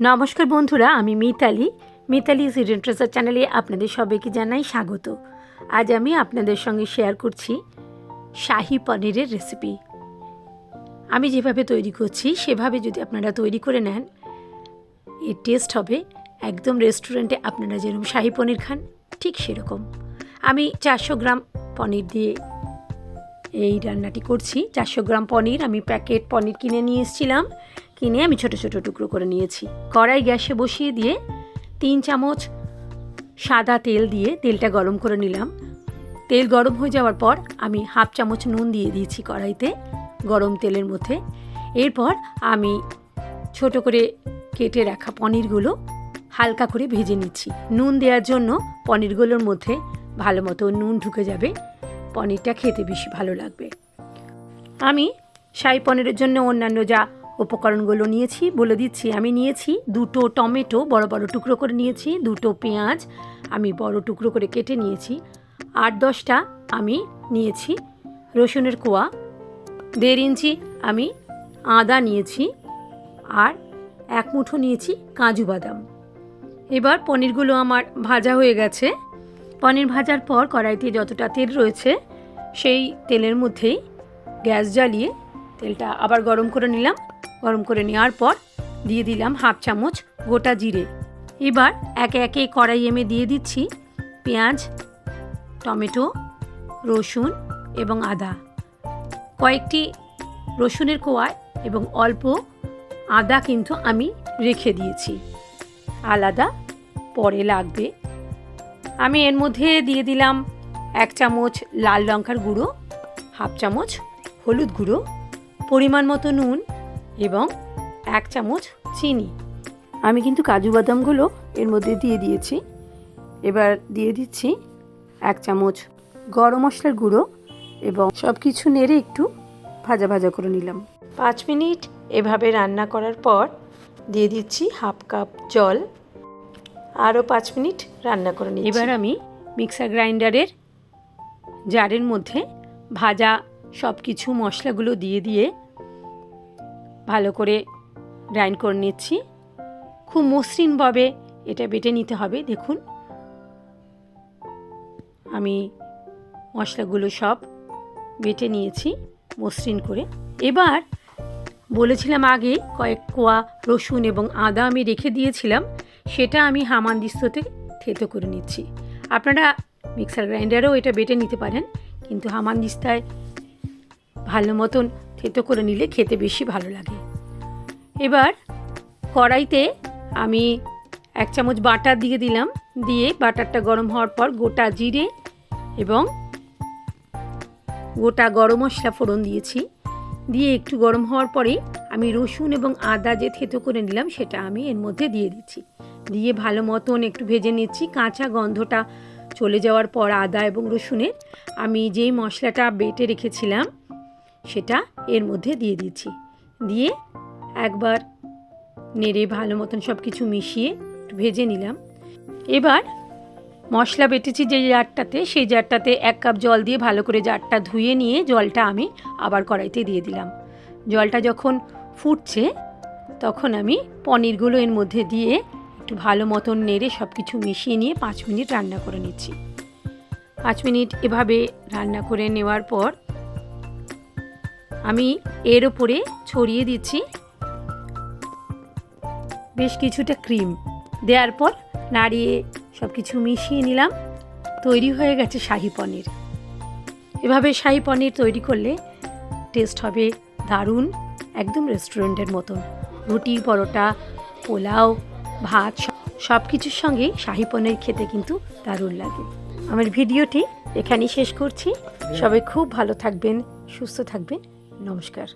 নমস্কার বন্ধুরা, আমি মিতালি। মিতালি সিডেন ট্রেসার চ্যানেলে আপনাদের সবাইকে জানাই স্বাগত। আজ আমি আপনাদের সঙ্গে শেয়ার করছি শাহি পনিরের রেসিপি আমি যেভাবে তৈরি করছি, সেভাবে যদি আপনারা তৈরি করে নেন, এর টেস্ট হবে একদম রেস্টুরেন্টে আপনারা যেরকম শাহি পনির খান, ঠিক সেরকম। আমি চারশো গ্রাম পনির দিয়ে এই রান্নাটি করছি। চারশো গ্রাম পনির, আমি প্যাকেট পনির কিনে নিয়ে এসেছিলাম। কিনে আমি ছোট ছোট টুকরো করে নিয়েছি। কড়াই গ্যাসে বসিয়ে দিয়ে তিন চামচ সাদা তেল দিয়ে তেলটা গরম করে নিলাম। তেল গরম হয়ে যাওয়ার পর আমি হাফ চামচ নুন দিয়ে দিয়েছি কড়াইতে গরম তেলের মধ্যে। এরপর আমি ছোট করে কেটে রাখা পনিরগুলো হালকা করে ভেজে নিচ্ছি। নুন দেওয়ার জন্য পনিরগুলোর মধ্যে ভালো মতো নুন ঢুকে যাবে। পনিরটা খেতে বেশি ভালো লাগবে। আমি শাহি পনিরের জন্য অন্যান্য যা উপকরণগুলো নিয়েছি, বলে দিচ্ছি আমি নিয়েছি দুটো টমেটো বড় বড় টুকরো করে নিয়েছি, দুটো পেঁয়াজ আমি বড় টুকরো করে কেটে নিয়েছি, আট দশটা আমি নিয়েছি, রসুনের কোয়া, দেড় ইঞ্চি আমি আদা নিয়েছি আর এক মুঠো নিয়েছি কাজু বাদাম। এবার পনিরগুলো আমার ভাজা হয়ে গেছে। পনির ভাজার পর কড়াইতে যতটা তেল রয়েছে সেই তেলের মধ্যেই গ্যাস জ্বালিয়ে তেলটা আবার গরম করে নিলাম। গরম করে নেওয়ার পর দিয়ে দিলাম হাফ চামচ গোটা জিরে। এবার একে একে কড়াই এমে দিয়ে দিচ্ছি পেঁয়াজ, টমেটো, রসুন এবং আদা। কয়েকটি রসুনের কোয়ায় এবং অল্প আদা কিন্তু আমি রেখে দিয়েছি। আলাদা পরে লাগবে। আমি এর মধ্যে দিয়ে দিলাম এক চামচ লাল লঙ্কার গুঁড়ো, হাফ চামচ হলুদ গুঁড়ো, পরিমাণ মতো নুন এবং এক চামচ চিনি। আমি কিন্তু কাজু বাদামগুলো এর মধ্যে দিয়ে দিয়েছি। এবার দিয়ে দিচ্ছি এক চামচ গরম মশলার গুঁড়ো এবং সব কিছু নেড়ে একটু ভাজা ভাজা করে নিলাম। পাঁচ মিনিট এভাবে রান্না করার পর দিয়ে দিচ্ছি হাফ কাপ জল। আরও পাঁচ মিনিট রান্না করে নিই এবার আমি মিক্সার গ্রাইন্ডারের জারের মধ্যে ভাজা সব কিছু মশলাগুলো দিয়ে দিয়ে ভালো করে গ্রাইন্ড করে নিচ্ছি। খুব মসৃণভাবে এটা বেটে নিতে হবে, দেখুন। আমি মশলাগুলো সব বেটে নিয়েছি মসৃণ করে। এবার বলেছিলাম আগে কয়েক কোয়া রসুন এবং আদা আমি রেখে দিয়েছিলাম, সেটা আমি হামানদিস্ততে থেতো করে নিচ্ছি। আপনারা মিক্সার গ্রাইন্ডারেও এটা বেটে নিতে পারেন, কিন্তু হামানদিস্তায় ভালো মতন থেতো করে নিলে খেতে বেশি ভালো লাগে। এবার কড়াইতে আমি এক চামচ বাটার দিয়ে দিলাম। দিয়ে বাটারটা গরম হওয়ার পর গোটা জিরে এবং গোটা গরম মশলা ফোড়ন দিয়েছি। দিয়ে একটু গরম হওয়ার পরেই আমি রসুন এবং আদা যে থেতো করে নিলাম সেটা আমি এর মধ্যে দিয়ে দিচ্ছি। দিয়ে ভালো মতন একটু ভেজে নিচ্ছি। কাঁচা গন্ধটা চলে যাওয়ার পর আদা এবং রসুনের আমি যেই মশলাটা বেটে রেখেছিলাম সেটা এর মধ্যে দিয়ে দিচ্ছি। দিয়ে একবার নেড়ে ভালো মতন সব কিছু মিশিয়ে ভেজে নিলাম। এবার মশলা বেটেছি যে জারটাতে, সেই জারটাতে এক কাপ জল দিয়ে ভালো করে জারটা ধুয়ে নিয়ে জলটা আমি আবার কড়াইতে দিয়ে দিলাম। জলটা যখন ফুটছে, তখন আমি পনিরগুলো এর মধ্যে দিয়ে একটু ভালো মতন নেড়ে সব কিছু মিশিয়ে নিয়ে পাঁচ মিনিট রান্না করে নিচ্ছি। পাঁচ মিনিট এভাবে রান্না করে নেওয়ার পর আমি এর ওপরে ছড়িয়ে দিচ্ছি। বেশ কিছুটা ক্রিম। দেওয়ার পর নাড়িয়ে সব কিছু মিশিয়ে নিলাম। তৈরি হয়ে গেছে শাহি পনির। এভাবে শাহি পনির তৈরি করলে টেস্ট হবে দারুণ, একদম রেস্টুরেন্টের মতন রুটি, পরোটা, পোলাও, ভাত, সব কিছুর সঙ্গে শাহি পনির খেতে কিন্তু দারুণ লাগে। আমার ভিডিওটি এখানেই শেষ করছি। সবাই খুব ভালো থাকবেন, সুস্থ থাকবেন। নমস্কার।